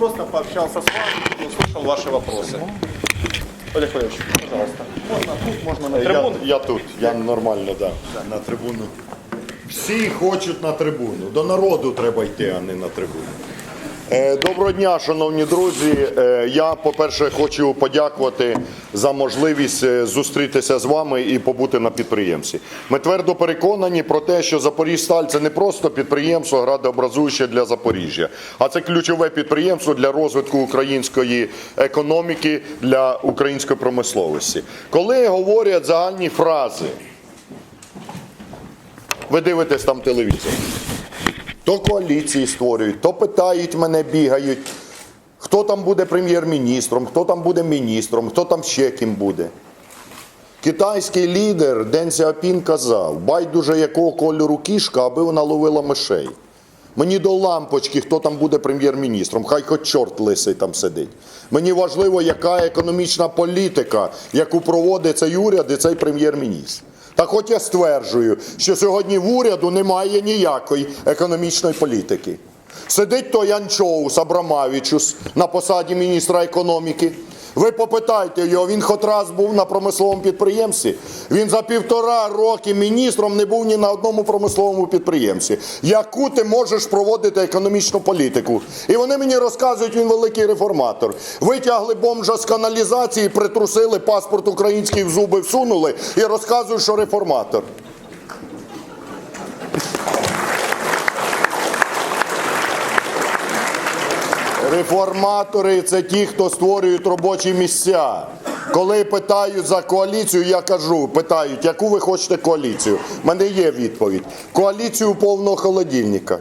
просто пообщался с вами услышал ваши вопросы. Олег Валерьевич, пожалуйста. Можно тут, можно на Я, трибуну. я тут, я нормально, да, на трибуну. Всі хочуть на трибуну. До народу треба йти, а не на трибуну. Е, Доброго дня, шановні друзі. Е, Я, по-перше, хочу подякувати за можливість е, зустрітися з вами і побути на підприємстві. Ми твердо переконані про те, що Запоріжсталь це не просто підприємство, градообразуюче для Запоріжжя, а це ключове підприємство для розвитку української економіки, для української промисловості. Коли говорять загальні фрази, ви дивитесь там телевізор. То коаліції створюють, то питають мене, бігають, хто там буде прем'єр-міністром, хто там буде міністром, хто там ще ким буде. Китайський лідер Ден Сяопін казав, байдуже якого кольору кішка, аби вона ловила мишей. Мені до лампочки, хто там буде прем'єр-міністром, хай хоч чорт лисий там сидить. Мені важливо, яка економічна політика, яку проводить цей уряд і цей прем'єр-міністр. Так хоч я стверджую, що сьогодні в уряду немає ніякої економічної політики. Сидить той Анчоус Абрамавічус на посаді міністра економіки. Ви попитайте його, він хоч раз був на промисловому підприємстві. Він за півтора роки міністром не був ні на одному промисловому підприємстві. Яку ти можеш проводити економічну політику? І вони мені розказують, він великий реформатор. Витягли бомжа з каналізації, притрусили паспорт український в зуби всунули і розказують, що реформатор. Реформатори це ті, хто створюють робочі місця. Коли питають за коаліцію, я кажу, питають, яку ви хочете коаліцію? У мене є відповідь. Коаліцію повного холодильника.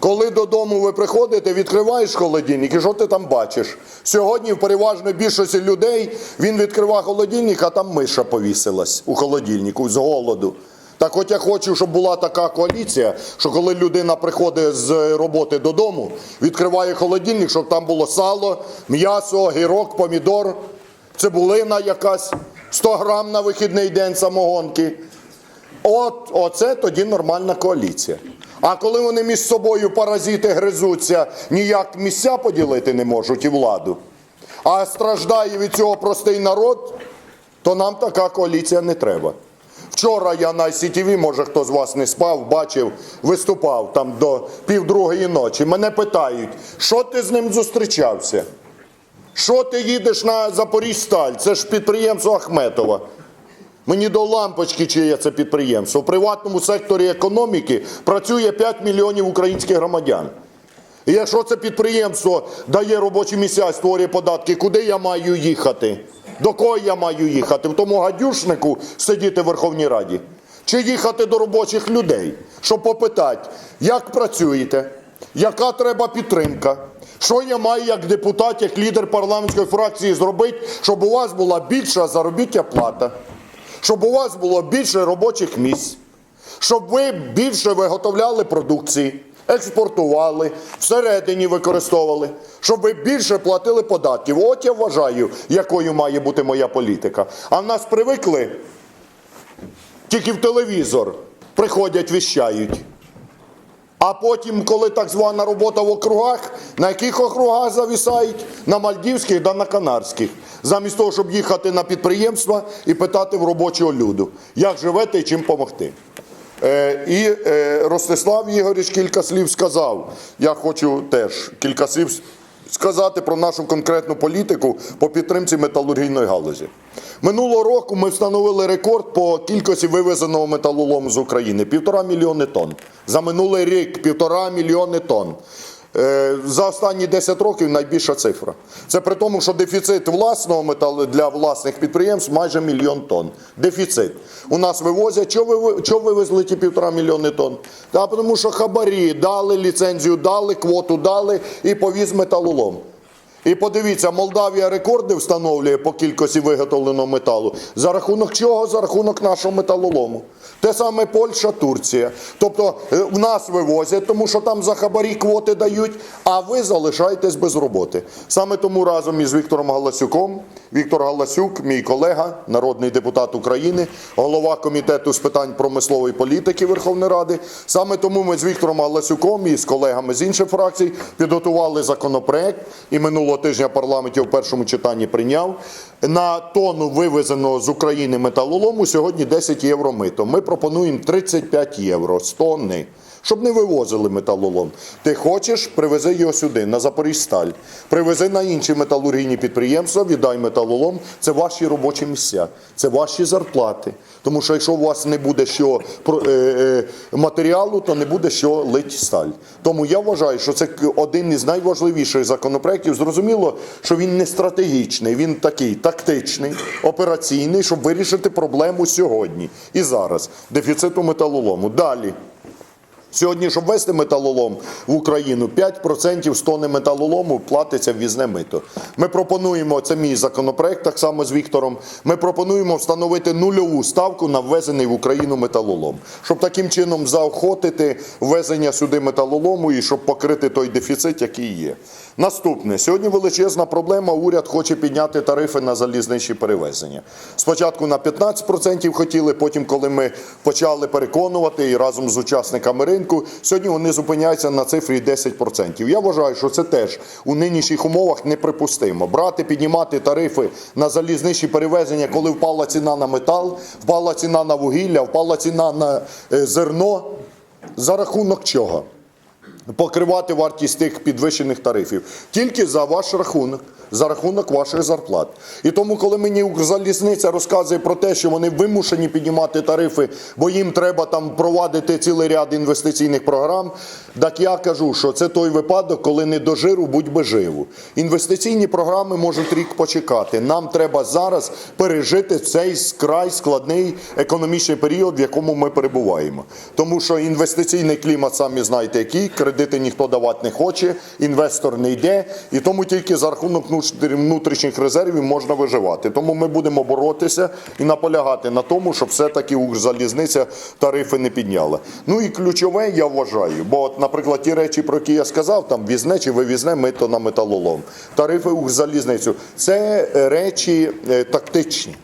Коли додому ви приходите, відкриваєш холодильник, і що ти там бачиш? Сьогодні в переважної більшості людей він відкриває холодильник, а там миша повісилась у холодильнику з голоду. Так от я хочу, щоб була така коаліція, що коли людина приходить з роботи додому, відкриває холодильник, щоб там було сало, м'ясо, гірок, помідор, цибулина якась, 100 грам на вихідний день самогонки. От оце тоді нормальна коаліція. А коли вони між собою паразити гризуться, ніяк місця поділити не можуть і владу, а страждає від цього простий народ, то нам така коаліція не треба. Вчора я на ICTV, може хто з вас не спав, бачив, виступав там до півдругої ночі. Мене питають, що ти з ним зустрічався? Що ти їдеш на Запоріжсталь? Це ж підприємство Ахметова. Мені до лампочки, чиє це підприємство. В приватному секторі економіки працює 5 мільйонів українських громадян. І якщо це підприємство дає робочі місця створює податки, куди я маю їхати? До кого я маю їхати? В тому гадюшнику сидіти в Верховній Раді? Чи їхати до робочих людей, щоб попитати, як працюєте, яка треба підтримка? Що я маю як депутат, як лідер парламентської фракції зробити, щоб у вас була більша заробітня плата, щоб у вас було більше робочих місць, щоб ви більше виготовляли продукції, експортували, всередині використовували, щоб ви більше платили податків. От я вважаю, якою має бути моя політика. А в нас привикли тільки в телевізор приходять, віщають. А потім, коли так звана робота в округах, на яких округах завісають? На Мальдівських да на Канарських. Замість того, щоб їхати на підприємства і питати в робочого люду, як живете і чим допомогти. Е, і е, Ростислав Ігоріч кілька слів сказав. Я хочу теж кілька слів сказати про нашу конкретну політику по підтримці металургійної галузі. Минулого року ми встановили рекорд по кількості вивезеного металолому з України півтора мільйони тонн. За минулий рік півтора мільйони тонн. Е, За останні 10 років найбільша цифра. Це при тому, що дефіцит власного металу для власних підприємств майже мільйон тонн. Дефіцит. У нас вивозять. Чого ви, вивезли ті півтора мільйони тонн? Та тому що хабарі дали ліцензію, дали, квоту дали і повіз металолом. І подивіться, Молдавія рекорди встановлює по кількості виготовленого металу. За рахунок чого? За рахунок нашого металолому. Те саме Польща, Турція. Тобто е, в нас вивозять, тому що там за хабарі квоти дають, а ви залишаєтесь без роботи. Саме тому разом із Віктором Галасюком, Віктор Галасюк, мій колега, народний депутат України, голова комітету з питань промислової політики Верховної Ради. Саме тому ми з Віктором Галасюком і з колегами з інших фракцій підготували законопроект і минулого тижня парламенті в першому читанні прийняв. На тонну вивезеного з України металолому сьогодні 10 євро мито. Ми пропонуємо 35 євро з тонни. Щоб не вивозили металолом. Ти хочеш, привези його сюди, на Запоріжсталь. Привези на інші металургійні підприємства, віддай металолом. Це ваші робочі місця, це ваші зарплати. Тому що якщо у вас не буде що е, е, матеріалу, то не буде що лить сталь. Тому я вважаю, що це один із найважливіших законопроєктів. Зрозуміло, що він не стратегічний, він такий тактичний, операційний, щоб вирішити проблему сьогодні і зараз. Дефіциту металолому. Далі. Сьогодні, щоб ввести металолом в Україну, 5% з тони металолому платиться ввізне мито. Ми пропонуємо, це мій законопроект, так само з Віктором. Ми пропонуємо встановити нульову ставку на ввезений в Україну металолом, щоб таким чином заохотити ввезення сюди металолому і щоб покрити той дефіцит, який є. Наступне сьогодні величезна проблема. Уряд хоче підняти тарифи на залізничні перевезення. Спочатку на 15% хотіли, потім, коли ми почали переконувати і разом з учасниками ринку, сьогодні вони зупиняються на цифрі 10%. Я вважаю, що це теж у нинішніх умовах неприпустимо. Брати, піднімати тарифи на залізничні перевезення, коли впала ціна на метал, впала ціна на вугілля, впала ціна на е, зерно. За рахунок чого? покривати вартість тих підвищених тарифів тільки за ваш рахунок, за рахунок ваших зарплат. І тому, коли мені Укрзалізниця розказує про те, що вони вимушені піднімати тарифи, бо їм треба там провадити цілий ряд інвестиційних програм, так я кажу, що це той випадок, коли не до жиру, будь би живу. Інвестиційні програми можуть рік почекати. Нам треба зараз пережити цей край складний економічний період, в якому ми перебуваємо. Тому що інвестиційний клімат, самі знаєте, який кредити ніхто давати не хоче, інвестор не йде, і тому тільки за рахунок внутрі- внутрішніх резервів можна виживати. Тому ми будемо боротися і наполягати на тому, щоб все-таки Укрзалізниця тарифи не підняла. Ну і ключове, я вважаю, бо, от, наприклад, ті речі, про які я сказав, там візне чи вивізне мито на металолом, тарифи Укрзалізницю, це е, речі е, тактичні.